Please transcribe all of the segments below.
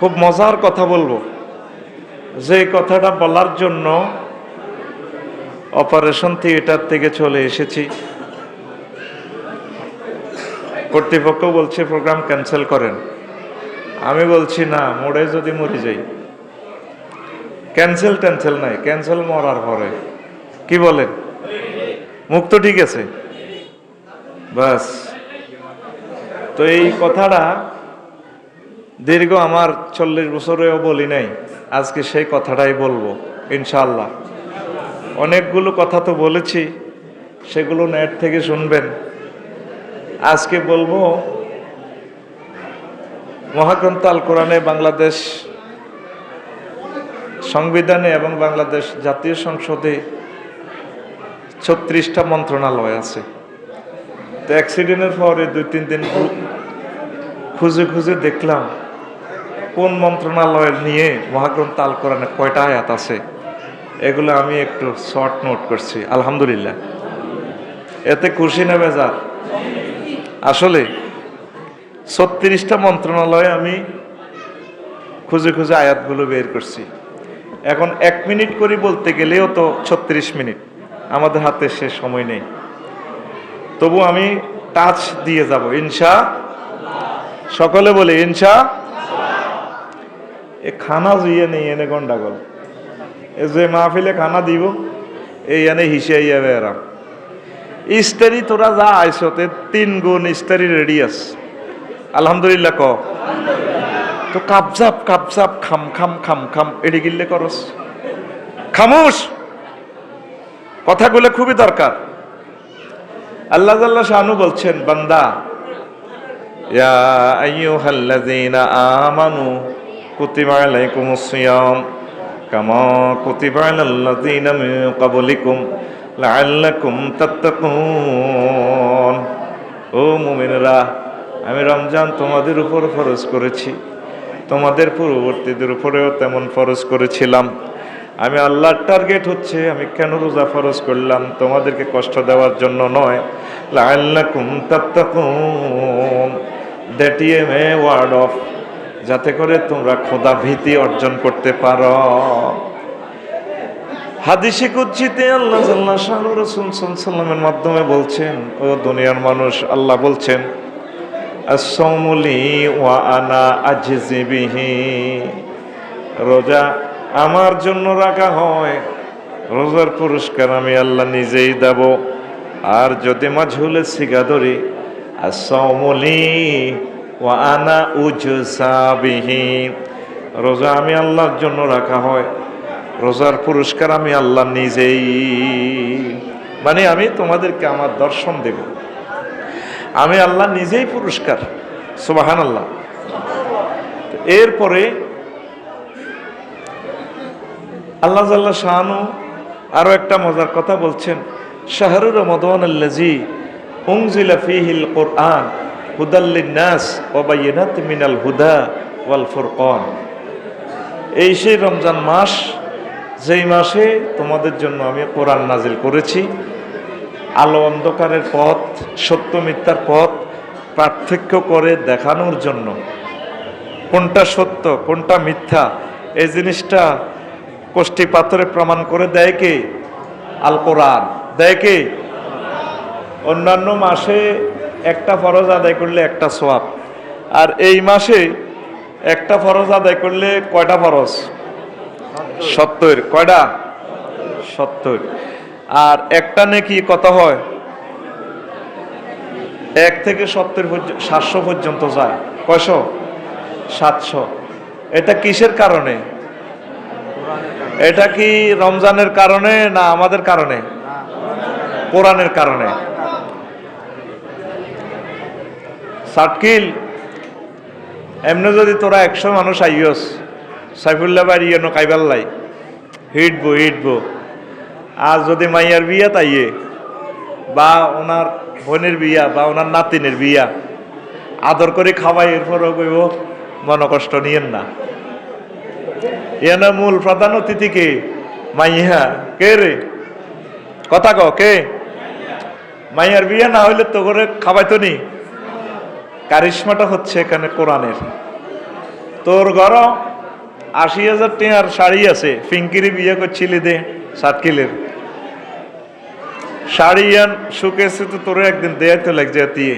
খুব মজার কথা বলব। যে কথাটা বলার জন্য অপারেশন থিয়েটার থেকে চলে এসেছি। কর্তৃপক্ষ বলছে প্রোগ্রাম ক্যান্সেল করেন। আমি বলছি, না, মোড়ে যদি মরে যাই। ক্যান্সেল ট্যান্সেল নাই, ক্যান্সেল মরার পরে। কি বলেন? মুখ তো ঠিক আছে। বাস। তো এই কথাটা দীর্ঘ আমার চল্লিশ বছরেও বলি নাই, আজকে সেই কথাটাই বলব ইনশাল্লাহ অনেকগুলো কথা তো বলেছি, সেগুলো নেট থেকে শুনবেন। আজকে বলব মহাগ্রন্থ আল কোরআনে বাংলাদেশ সংবিধানে এবং বাংলাদেশ জাতীয় সংসদে ছত্রিশটা মন্ত্রণালয় আছে। তো অ্যাক্সিডেন্টের পরে দুই তিন দিন খুঁজে খুঁজে দেখলাম কোন মন্ত্রণালয়ের নিয়ে মহাগ্রন্থ আল কোরআনে কয়টা আয়াত আছে? এগুলো আমি একটু শর্ট নোট করছি, আলহামদুলিল্লাহ। এতে খুশি না বেজার? আসলে ছত্রিশটা মন্ত্রণালয়ে আমি খুঁজে খুঁজে আয়াতগুলো বের করছি। এখন এক মিনিট করে বলতে গেলেও তো ছত্রিশ মিনিট, আমাদের হাতে সে সময় নেই। তবু আমি টাচ দিয়ে যাব, ইনশা, সকলে বলে ইনশা এ খানা জুইয়ে নেই, এনে গন্ডাগোল এ যে মাহফিলে খানা দিব, এই এনে হিসাইয়া বেড়াম ইস্তারি তোরা যা আইসতে তিন গুণ ইস্তারি রেডি আস আলহামদুলিল্লাহ ক। তো কাপজাপ কাপজাপ খাম খাম খাম খাম এড়ি গিল্লে করস খামোশ! কথাগুলো খুবই দরকার আল্লাহ জাল্লাহ শাহানু বলছেন, বান্দা ইয়া আইয়ুহাল্লাযীনা আমানু কুতিবা আলাইকুমুস সিয়াম কামা কুতিবা আলাল্লাযীনা মিন ক্বাবলিকুম লাআল্লাকুম তাত্তাকুন। ও মুমিনরা, আমি রমজান তোমাদের উপর ফরজ করেছি। তোমাদের পূর্ববর্তীদের উপরেও তেমন ফরজ করেছিলাম। আমি আল্লাহর টার্গেট হচ্ছে আমি কেন রোজা ফরজ করলাম? তোমাদেরকে কষ্ট দেওয়ার জন্য নয়। লাআল্লাকুম তাত্তাকুন। দ্যাট ইএম এ ওয়ার্ড অফ যাতে করে তোমরা খোদা ভীতি অর্জন করতে পারো। হাদিসে কুচ্ছিতে আল্লাহ জাল্লাহ শাহ রসুল সাল্লামের মাধ্যমে বলছেন, ও দুনিয়ার মানুষ, আল্লাহ বলছেন আসৌমুলি ওয়া আনা আজিবিহি রোজা আমার জন্য রাখা হয়, রোজার পুরস্কার আমি আল্লাহ নিজেই দেব। আর যদি মাঝুলে সিগা ধরি আসৌমুলি আনা উজসাবিহি। রোজা আমি আল্লাহর জন্য রাখা হয়। রোজার পুরস্কার আমি আল্লাহ নিজেই। মানে আমি তোমাদেরকে আমার দর্শন দেব। আমি আল্লাহ নিজেই পুরস্কার। সুবাহান আল্লাহ এরপরে আল্লাহ জাল্লাহ শাহানু আরও একটা মজার কথা বলছেন। শাহরুর রমদান আল্লাজি উংজিলা ফিহিল কোরআন। হুদাল্লিন নাস ওবাইনাত মিনাল হুদা ওয়াল ফুরকান। এই সেই রমজান মাস, যেই মাসে তোমাদের জন্য আমি কোরআন নাজিল করেছি। আলো অন্ধকারের পথ, সত্য মিথ্যার পথ পার্থক্য করে দেখানোর জন্য। কোনটা সত্য, কোনটা মিথ্যা, এই জিনিসটা কোষ্ঠী পাথরে প্রমাণ করে দেয় কে? আল কোরআন। দেয় কে? অন্যান্য মাসে একটা ফরজ আদায় করলে একটা সোয়াব আর এই মাসে একটা ফরজ আদায় করলে কয়টা ফরজ? সত্তর। কয়টা? সত্তর। আর একটা নাকি কত হয়? এক থেকে সত্তর সাতশো পর্যন্ত যায়। কয়শো? সাতশো। এটা কিসের কারণে? এটা কি রমজানের কারণে না আমাদের কারণে? কোরআনের কারণে। সাটকিল এমনি যদি তোরা একশো মানুষ আইয়স, সাইফুল্লাহ বাড়ি এনো কাইবাল্লাই হিটবো হিটবো। আর যদি মাইয়ার বিয়া তাইয়ে, বা ওনার বোনের বিয়া, বা ওনার নাতিনের বিয়া, আদর করে খাওয়াই এরপরও কইব মন কষ্ট নিয়েন না। এনে মূল প্রধান অতিথি কে? মাইয়া। কে রে? কথা ক কে? মাইয়ার বিয়া না হইলে তো করে খাওয়াইতো নি? কারিশমাটা হচ্ছে এখানে কোরআনের। তোর ঘর আশি হাজার টাকার শাড়ি আছে, ফিঙ্কিরি বিয়ে করছিলি দে, সাতকিলের। শাড়ি আন শুকেছে তো তোর একদিন দেয় তো লাগছে দিয়ে।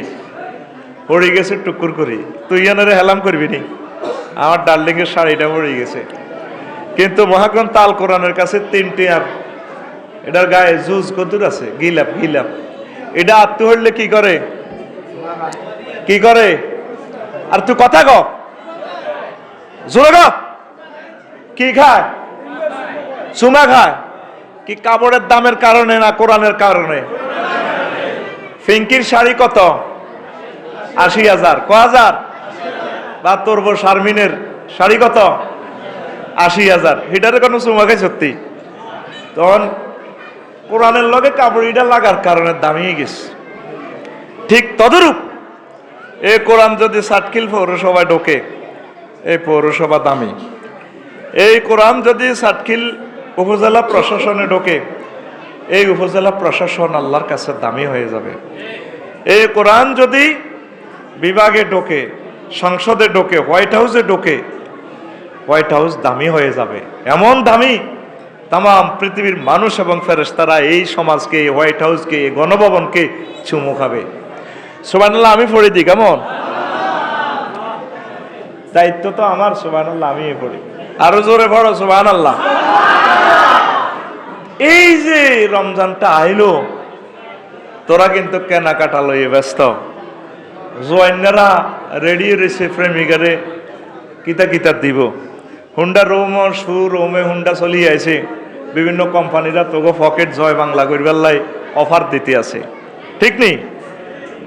পড়ে গেছে টুকুর করি। তুই আনারে হেলাম করবি নি? আমার ডার্লিং এর শাড়িটা পড়ে গেছে। কিন্তু মহাগ্রন তাল কোরআনের কাছে তিনটি আর এটার গায়ে জুজ কদুর আছে, গিলাপ গিলাপ। এটা আত্ম হইলে কি করে? কি করে? আর তুই কথা ক। জোরে ক। কি খায়? চুমা খায়। কি কাপড়ের দামের কারণে না কোরআনের কারণে? ফিঙ্কির শাড়ি কত? আশি হাজার। ক হাজার? বা তোর বউ শারমিনের শাড়ি কত? আশি হাজার। হিটারে কোনো চুমা খাই সত্যি? তখন কোরআনের লগে কাপড় ইটা লাগার কারণে দামিয়ে গেছে। ঠিক তদরূপ এই কোরআন যদি সাতকিল পৌরসভায় ঢোকে, এই পৌরসভা দামি। এই কোরআন যদি সাতকিল উপজেলা প্রশাসনে ঢোকে, এই উপজেলা প্রশাসন আল্লাহর কাছে দামি হয়ে যাবে। এই কোরআন যদি বিভাগে ঢোকে, সংসদে ঢোকে, হোয়াইট হাউসে ঢোকে, হোয়াইট হাউস দামি হয়ে যাবে। এমন দামি তাম পৃথিবীর মানুষ এবং ফেরেশতারা এই সমাজকে হোয়াইট হাউসকে গণভবনকে চুমু খাবে। সুবানাল্লাহ আমি পড়ে দিই কেমন? দায়িত্ব তো আমার সুবানাল্লাহ আমি পড়ি। আরও জোরে পড়ো সুবান আল্লাহ এই যে রমজানটা আইলো তোরা কিন্তু কেনাকাটা লইয়ে ব্যস্ত। জোয়াইনারা রেডি রয়েছে প্রেমিকারে কিতা কিতা দিব। হুন্ডা রোম সু রোমে হুন্ডা চলি আছে বিভিন্ন কোম্পানিরা তোগো পকেট জয় বাংলা করবার অফার দিতে আছে। ঠিক নেই?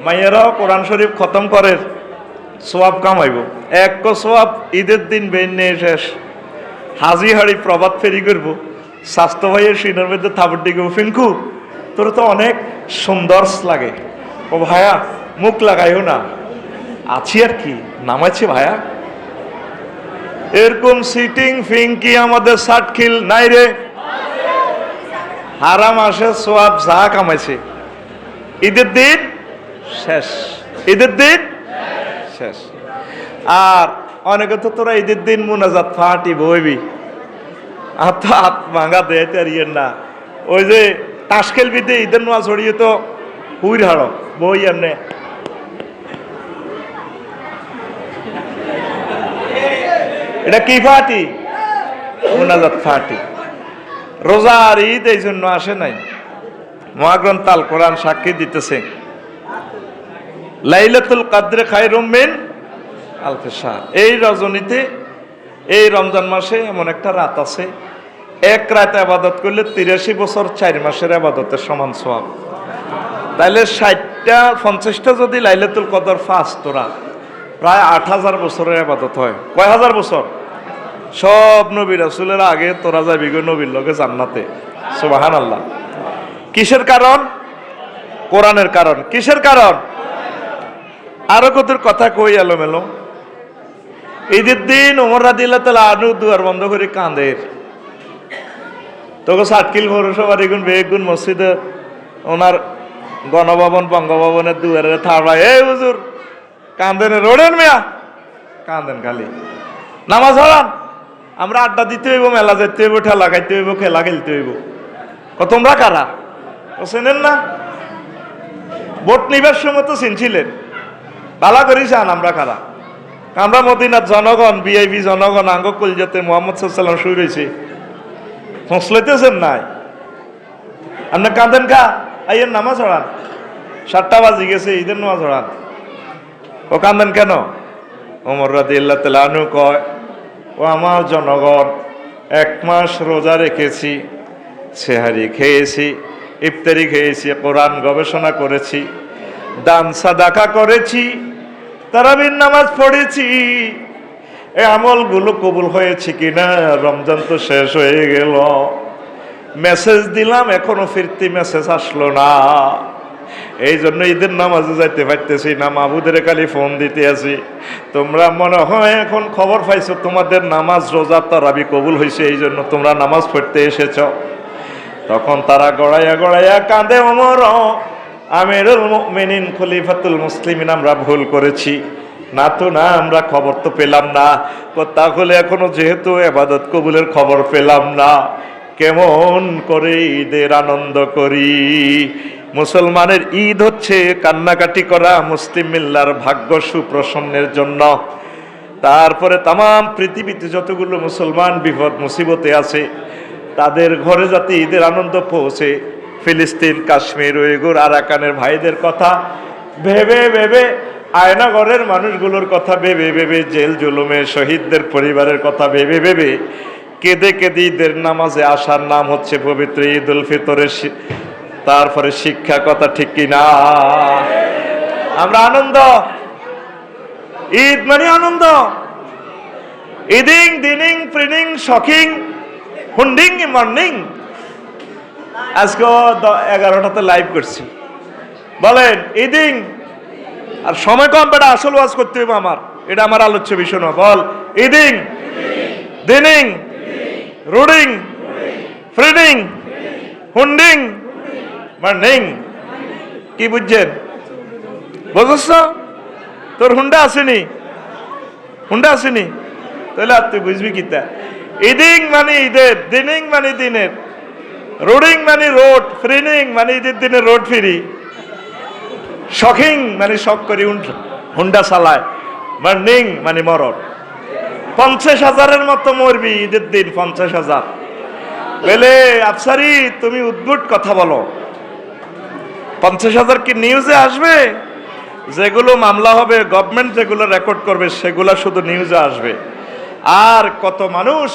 মাইয়ারাও কোরআন শরীফ খতম করে, সোয়াব কামাইব এক সোয়াব, ঈদের দিন বেন্যে শেষ। হাজি হাড়ি প্রভাত ফেরি করব। স্বাস্থ্য ভাইয়ের সিনের মধ্যে থাবর দিকে ফিঙ্কু তোর তো অনেক সুন্দর লাগে। ও ভায়া মুখ লাগাইও না। আছি আর কি? নামাইছি ভায়া এরকম সিটিং ফিঙ্কি আমাদের সাটখিল নাই রে। হারাম আসে সোয়াব, যা কামাইছে। ঈদের দিন শেষ। ঈদের দিন? শেষ। আর অনেকে তো তোরা ঈদের দিন মোনাজাত ফাটি বইবি আর তো হাত ভাঙা দেয় আর ইয়ের না। ওই যে তাস খেলবি দে ঈদের নোয়া ছড়িয়ে তো হুইর হাড়ো, বই এমনে। এটা কি ফাটি? মোনাজাত ফাটি। রোজার ঈদ এই জন্য আসে নাই। মহাগ্রন্থ তাল কোরআন সাক্ষী দিতেছে। লাইলাতুল কাদ্রে খায়রুম মিন আলফে শাহর। এই রজনীতে, এই রমজান মাসে এমন একটা রাত আছে, এক রাত আবাদত করলে তিরাশি বছর চার মাসের আবাদতের সমান সব তাইলে ষাটটা, পঞ্চাশটা যদি লাইলাতুল কদর ফার্স্ট তোরা প্রায় আট হাজার বছরের আবাদত হয়। কয় হাজার বছর? সব নবী রাসুলের আগে তোরা যাবি গো নবীর লগে জান্নাতে। সুবাহান আল্লাহ কিসের কারণ? কোরআনের কারণ। কিসের কারণ? আরও কত কথা কই এলো মেলো ঈদের দিন ওমর রাদিল্লাহ তালা আনু দুয়ার বন্ধ করে কাঁদের তোকে সাতকিল পৌরসভার এগুন বেগুন মসজিদে ওনার গণভবন, বঙ্গভবনের দুয়ারে থাড়া এই হুজুর কান্দেন রোডেন মিয়া? কান্দেন খালি। নামাজ হলাম আমরা আড্ডা দিতে হইব, মেলা যেতে হইব, ঠেলা খাইতে হইব, খেলা খেলতে হইব। তোমরা কারা? ও চেনেন না? ভোট নিবার সময় তো চিনছিলেন। ভালা করি চান আমরা কারা? আমরা মদিনার জনগণ বিআইবি জনগণ আঙ্গ কলজাতে মোহাম্মদ সাল্লাম শুরু হয়েছে ফসলাইতেছেন নাই। আপনার কাঁদেন কা? আইয়ের নামাজ হড়ান সাতটা বাজি গেছে, ঈদের নামাজ হড়ান ও কাঁদেন কেন? ওমর রাদি আল্লাহ কয়, ও আমার জনগণ, এক মাস রোজা রেখেছি, সেহারি খেয়েছি, ইফতারি খেয়েছি, কোরআন গবেষণা করেছি, দান সাদাকা করেছি তারাবির নামাজ পড়েছি। এই আমলগুলো কবুল হয়েছে কিনা? রমজান তো শেষ হয়ে গেল। মেসেজ দিলাম, এখনও ফিরতি মেসেজ আসলো না। এই জন্য ঈদের নামাজে যাইতে পারতেছি না। মাহবুদের খালি ফোন দিতে আছি। তোমরা মনে হয় এখন খবর পাইছো, তোমাদের নামাজ, রোজা, তারাবি কবুল হয়েছে, এই জন্য তোমরা নামাজ পড়তে এসেছ। তখন তারা গড়াইয়া গড়াইয়া কাঁদে অমর। আমিরুল মুমিনিন খলিফাতুল মুসলিমিন, আমরা ভুল করেছি। না তো না, আমরা খবর তো পেলাম না। তাহলে এখনও যেহেতু এবাদত কবুলের খবর পেলাম না। কেমন করে ঈদের আনন্দ করি। মুসলমানের ঈদ হচ্ছে কান্নাকাটি করা মুসলিম মিল্লার ভাগ্য সুপ্রসন্নের জন্য। তারপরে তাম পৃথিবীতে যতগুলো মুসলমান বিপদ, মুসিবতে আছে, তাদের ঘরে যাতে ঈদের আনন্দ পৌঁছে ফিলিস্তিন, কাশ্মীর উইগুর আরাকানের ভাইদের কথা ভেবে ভেবে আয়নাগরের মানুষগুলোর কথা ভেবে ভেবে, জেল জুলুমে শহীদদের পরিবারের কথা ভেবে ভেবে কেঁদে কেঁদে ঈদের নামাজে আসার নাম হচ্ছে পবিত্র ঈদ উল ফিতরের তারপরে শিক্ষা কথা ঠিক কিনা আমরা আনন্দ। ঈদ মানে আনন্দ। ইদিং দিনিং প্রিনিং শখিং, হুন্ডিং, মর্নিং। আজকে এগারোটাতে লাইভ করছি। বলেন, ইদিং। আর সময় কম, বেটা, আসল ওয়াজ করতে হবে আমার। এটা আমার আলোচ্য বিষয় বল, ইদিং। দিনিং। রুডিং। ফ্রিডিং। হুন্ডিং। মর্নিং কি বুঝছেন? বুঝছ? তোর হুন্ডা আসেনি? হুন্ডা আসেনি? তাহলে আর তুই বুঝবি কি তা? ইদিং মানে ঈদের, দিনিং মানে দিনের। রোডিং মানে রোড, ফ্রিনিং মানে ঈদের দিনে রোড ফিরি। শখিং মানে শখ করি হুন্ডা চালায়। মার্নিং মানে মরণ পঞ্চাশ হাজারের মতো মরবি ঈদের দিন, পঞ্চাশ হাজার। বলে, আফসারি, তুমি উদ্ভুট কথা বলো। পঞ্চাশ হাজার কি নিউজে আসবে? যেগুলো মামলা হবে গভর্নমেন্ট যেগুলো রেকর্ড করবে, সেগুলো শুধু নিউজে আসবে। আর কত মানুষ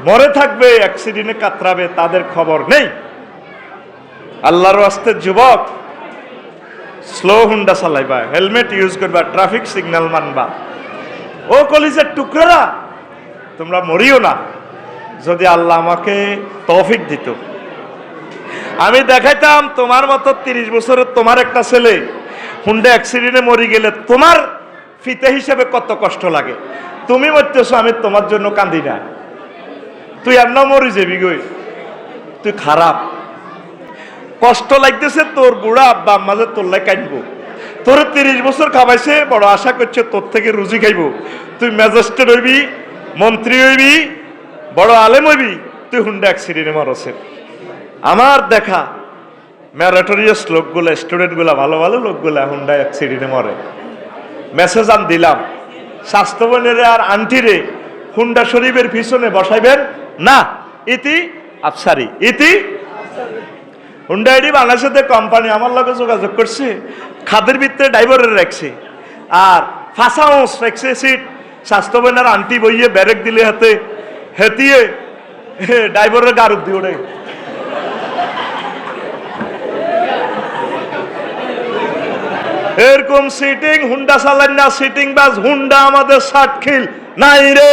মরে থাকবে অ্যাক্সিডেন্টে কাতরাবে, তাদের খবর নেই। আল্লাহর আস্তে যুবক স্লো হুন্ডা চালাইবা, হেলমেট ইউজ করবা ট্রাফিক সিগন্যাল মানবা। ও কলিজের টুকরা তোমরা মরিও না। যদি আল্লাহ আমাকে তৌফিক দিত। আমি দেখাইতাম, তোমার মতো তিরিশ বছরের তোমার একটা ছেলে হুন্ডা অ্যাক্সিডেন্টে মরি গেলে তোমার ফিতে হিসেবে কত কষ্ট লাগে। তুমি মরতেছো, আমি তোমার জন্য কান্দি না। তুই এমন মরি যাবি গই। তুই খারাপ। কষ্ট লাগতেছে তোর বুড়া আব্বা আম্মাজে তোরলাই কাটবো তোর তিরিশ বছর খাবাইছে বড় আশা করছে তোর থেকে রুজি খাইব। তুই ম্যাজিস্ট্রেট হইবি, মন্ত্রী হইবি, বড় আলেম হইবি, তুই হুন্ডা অ্যাক্সিডেন্টে মারছে আমার দেখা ম্যারাটোরিয়াস লোকগুলো স্টুডেন্টগুলো ভালো ভালো লোকগুলো হুন্ডা অ্যাক্সিডেন্টে মরে। মেসেজ আন দিলাম, স্বাস্থ্যবনের আর আন্টিরে হুন্ডা শরীফের পিছনে বসাইবেন না, ইতি আফসারি। ইতি হুন্ডা আইডি বাংলাদেশের কোম্পানি আমার লগে যোগাযোগ করছে। খাদের ভিতরে ড্রাইভারের রাখছে আর ফাঁসা ওস রাখছে সিট স্বাস্থ্যবনের আন্টি বইয়ে ব্যারেক দিলে হাতে, হেতিয়ে ড্রাইভারের গারুপ দিয়ে ওড়ে। এরকম সিটিং হুন্ডা চালান না সিটিং বাস হুন্ডা আমাদের সাতখিল। নাই রে।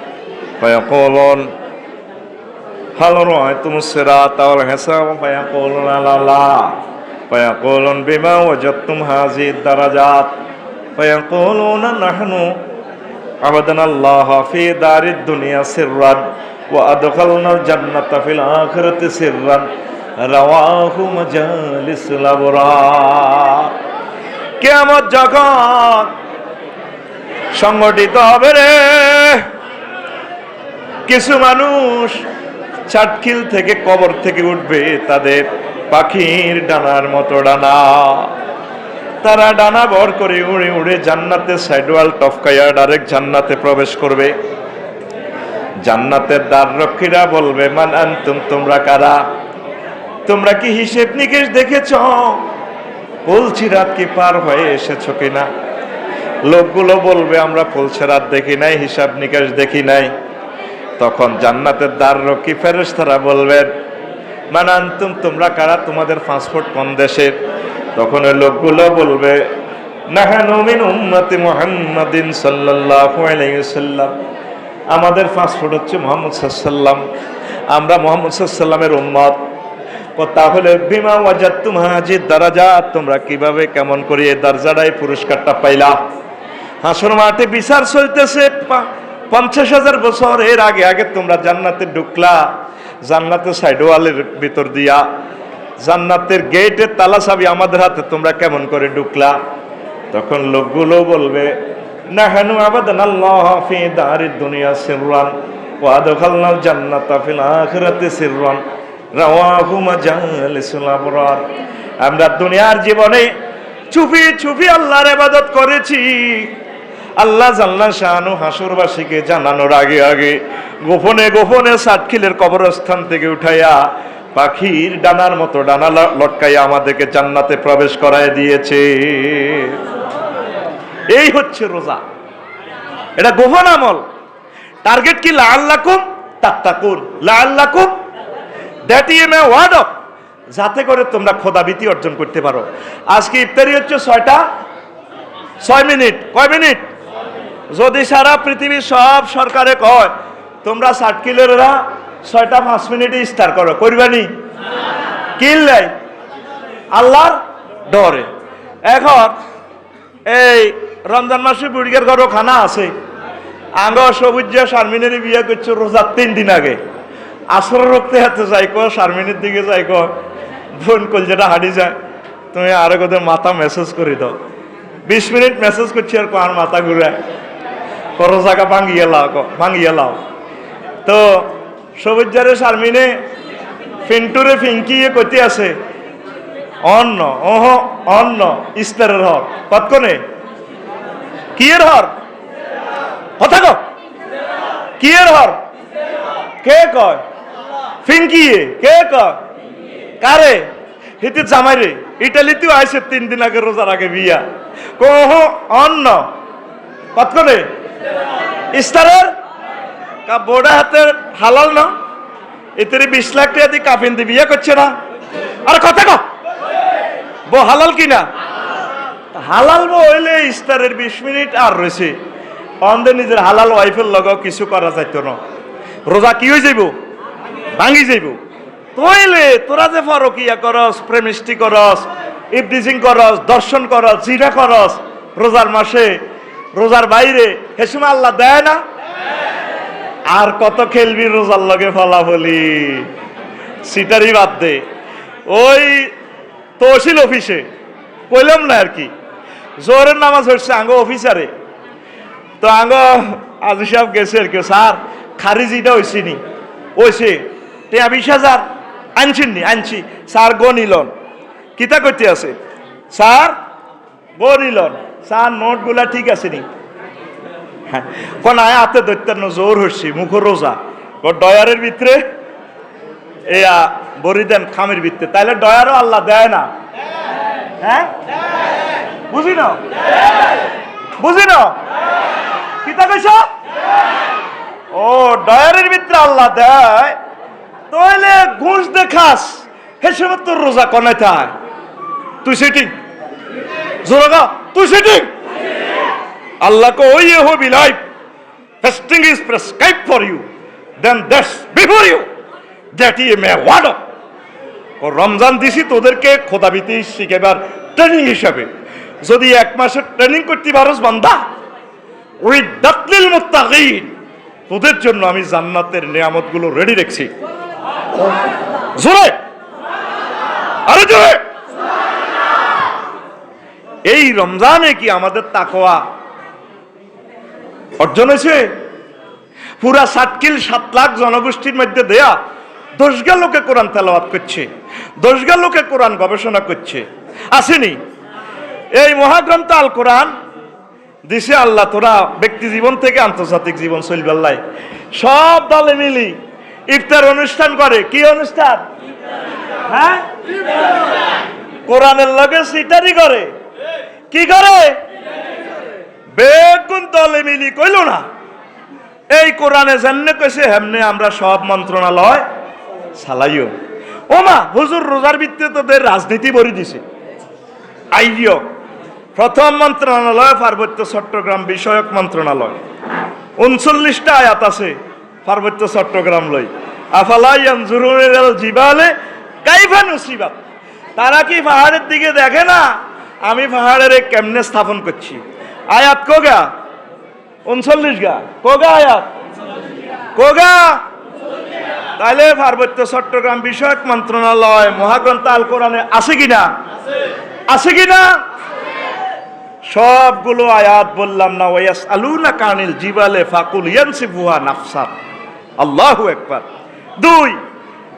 فيقولون هل رأيتم الصراط والحساب فيقولون لا لا فيقولون بما وجدتم هذه الدرجات فيقولون نحن عبدنا الله في دار الدنيا سرا وأدخلنا الجنة في الآخرة سرا رواه مجالس الأبرار কেমন যখন সংগঠিত হবে রে কিছু মানুষ চাটকিল থেকে কবর থেকে উঠবে তাদের পাখির ডানার মতো ডানা। তারা ডানা ভর করে উড়ে উড়ে জান্নাতে সাইডওয়াল টপকাইয়া ডাইরেক্ট জান্নাতে প্রবেশ করবে। জান্নাতের দ্বার রক্ষীরা বলবে, মান আনতুম, তোমরা কারা? তোমরা কি হিসেব নিকেশ দেখেছ? বলছি, রাত কি পার হয়ে এসেছ কিনা? লোকগুলো বলবে, আমরা পলছে রাত দেখি নাই, হিসাব নিকাশ দেখি নাই। তখন জান্নাতের দ্বার রক্ষী ফেরেশতারা বলবেন মানে আনতুম তোমরা কারা? তোমাদের পাসপোর্ট কোন দেশের? তখন ওই লোকগুলো বলবে আমাদের পাসপোর্ট হচ্ছে মোহাম্মদ সাল্লাম আমরা মোহাম্মদ সাল্লামের উম্মত। তাহলে বিমা ওয়াজাত তুমহাজি দারাজা তোমরা কীভাবে কেমন করে এই দরজাটাই পুরস্কারটা পাইলা? হাসর মাঠে বিচার চলতেছে পঞ্চাশ হাজার বছর এর আগে আগে তোমরা জান্নাতে ঢুকলা, জান্নাতের সাইড ওয়ালের ভিতর দিয়া, জান্নাতের গেটের তালা চাবি আমাদের হাতে, তোমরা কেমন করে ঢুকলা? তখন লোকগুলো বলবে দুনিয়া আমরা দুনিয়ার জীবনে চুপি চুপি আল্লাহর ইবাদত করেছি। আল্লাহ জাল্লা শাহানু হাসুরবাসীকে জানানোর আগে আগে গোপনে গোপনে সাতখিলের কবরস্থান থেকে উঠাইয়া পাখির ডানার মতো ডানা লটকাইয়া আমাদেরকে জান্নাতে প্রবেশ করায় দিয়েছে। এই হচ্ছে রোজা। এটা গোপন আমল। টার্গেট কি? লাল্লাকুম তাত্তাকুন। লাল্লাকুম দ্যাট ইম এ ওয়ার্ড অফ। যাতে করে তোমরা খোদাবিতি অর্জন করতে পারো। আজকে ইফতারি হচ্ছে ছয়টা? ছয় মিনিট। কয় মিনিট? যদি সারা পৃথিবীর সব সরকারে কয়, তোমরা ষাট কিলোরা ছয়টা পাঁচ মিনিটে স্টার করো করবানি কিনলাই আল্লাহর ডরে। এখন এই রমজান মাসে বুড়িগের ঘরও খানা আছে। আঙ্গ সবুজ শারমিনের বিয়ে করছে রোজার তিন দিন আগে। আসর রক্তে হাতে যাই কো শারমিনের দিকে যাই কো বোন যেটা হাঁটি যায়, তুমি আরও কোথাও মাথা মেসেজ করে দাও। বিশ মিনিট মেসেজ করছি আর কার মাথা ঘুরে করো ভাঙিয়ে লাও ভাঙিয়ে লাও। তো সবুজারে শারমিনে ফিন্টুরে ফিঙ্কিয়ে কতি আছে অন্ন, ওহ, অন্ন, ইস্তারের হর কতক্ষণে কি এর হর কথা কো কি এর হর কে কয়? ফিঙ্কিয়ে কে কয়? কারে? হিতে জামাই রে, ইটালিতেও আইসে তিন দিন আগে, রোজার আগে বিয়া। কোহ, অন্ন। কতক্ষণে ইস্তারের? বোর্ডা হাতের হালাল না? এতে বিশ লাখ টাকা দিয়ে কাফিন দিয়ে বিয়ে করছে না? আর কথা কো বো হালাল কি না হালাল বো হইলে ইস্তারের বিশ মিনিট আর রয়েছে। অন্ধে নিজের হালাল ওয়াইফের লগেও কিছু করা যাইতো না। রোজা কি হয়ে যাইব? ভাঙি যাইব। তইলে তোরা যে ফরকিয়া করস, প্রেমিষ্টি করস ইফডিজিং করস, দর্শন করস জিরা করস, রোজার মাসে রোজার বাইরে হেসুমা আল্লাহ দেয় না? আর কত খেলবি রোজার লগে ফলাফলি? সিটারি বাদ দে। ওই তহসিল অফিসে, কইলাম না আর কি জোরের নামাজ হচ্ছে আঙ্গ অফিসারে। তো আঙ্গ আজি সাহেব গেছে আর কি, স্যার, খারিজিটা হয়েছে নি। ওইছে টেয়া বিশ হাজার। আনছেন নি? আনছি। স্যার গো নিলন কিতা করতে আছে? স্যার গো নিলন স্যার, নোটগুলা ঠিক আছে নি? কোন আয় হাতে দৈত্যান্ন জোর হচ্ছি মুখ রোজা। ডয়ারের ভিতরে, এয়া বরি দেন খামের ভিতরে। তাইলে ডয়ারও আল্লাহ দেয় না। হ্যাঁ? বুঝি না? বুঝি না? কিতা কইছ? ও, ডয়ারের ভিতরে আল্লাহ দেয়, তাইলে ঘুষ দেখাস হে সময় তোর রোজা কনে থাক। তুই সেটিং জোরগা, তুই setting ko oye ho be life. Fasting is prescribed for you. Then that's before you. That ye may ward of. ও রমজান দিছি, তোদেরকে খোদাবিতি শিখেবার ট্রেনিং হিসাবে যদি এক মাসের ট্রেনিং করতে পারস বান্দা ওই দাতলিল মুত্তাকিন তোদের জন্য আমি জান্নাতের নিয়ামতগুলো রেডি রেখেছি জোরে আরে জোরে এই রমজানে কি আমাদের তাকোয়া অর্জন হয়েছে? পুরা সাতকিল সাত লাখ জনগোষ্ঠীর মধ্যে দেয়া দশগা লোকে কোরআন তেলাওয়াত করছে, দশগা লোকে কোরআন গবেষণা করছে। আসেনি? এই মহাগ্রন্থ আল কোরআন দিছে আল্লাহ, তোরা ব্যক্তি জীবন থেকে আন্তর্জাতিক জীবন চলবেল্লাই সব দলে মিলি ইফতার অনুষ্ঠান করে, কি অনুষ্ঠান? হ্যাঁ? কোরআনের লগে সিটারি করে। কি করে? বেগুন দলে মিলি কইল না। এই কোরআনে জাননে কইছে, হেমনে আমরা সব মন্ত্রণালয় চালাইও। ওমা হুজুর রোজার ভিত্তিতে তোদের রাজনীতি ভরি দিছে। আইয়। প্রথম মন্ত্রণালয়, পার্বত্য চট্টগ্রাম বিষয়ক মন্ত্রণালয়। উনচল্লিশটা আয়াত আছে পার্বত্য চট্টগ্রাম লই। আফালাই জিবালে কাইফা নুসিবাত। তারা কি পাহাড়ের দিকে দেখে না? আমি পাহাড়ের কেমনে স্থাপন করছি। আয়াত কোগা? উনচল্লিশ গা। কোগা আয়াত? কোগা? তাহলে পার্বত্য চট্টগ্রাম বিষয়ক মন্ত্রণালয়, মহাগ্রন্থ আল কোরআনে আছে কিনা? আছে কিনা? সবগুলো আয়াত বললাম না ওয়াস আলুনা কানিল জিবালে ফাকুল ইয়ানসিফুহা নাফসার আল্লাহু একবার। দুই,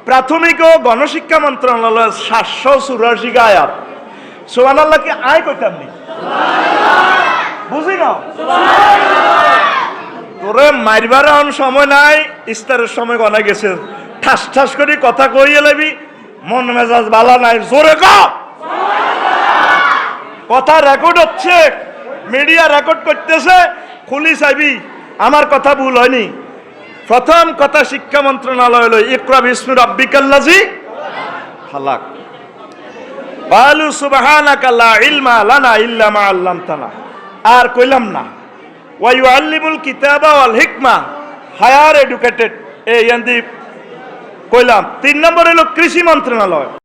প্রাথমিক ও গণশিক্ষা মন্ত্রণালয়ের সাতশো চুরাশি আয়াত। সোহান আল্লাহকে আয় করতাম নি। বুঝি না তোরে মারবার সময় নাই, ইস্তারের সময় গনা গেছে। ঠাস ঠাস করে কথা কইয়ে লেবি মন মেজাজ বালা নাই, জোরে কথা রেকর্ড হচ্ছে মিডিয়া রেকর্ড করতেছে, খুলি চাইবি, আমার কথা ভুল হয়নি। প্রথম কথা শিক্ষা মন্ত্রণালয় হলো ইকরা বিষ্ণু রব্বিকাল্লাজি, ফালাক। বালু সুবহানাকা লা ইলমা লানা ইল্লা মা আল্লামতানা। আর কইলাম না, ওয়া ইউআল্লিমুল কিতাবা ওয়াল হিকমা, হায়ার এডুকেটেড, এই ইয়ান্দি কইলাম। তিন নম্বর হলো কৃষি মন্ত্রণালয়।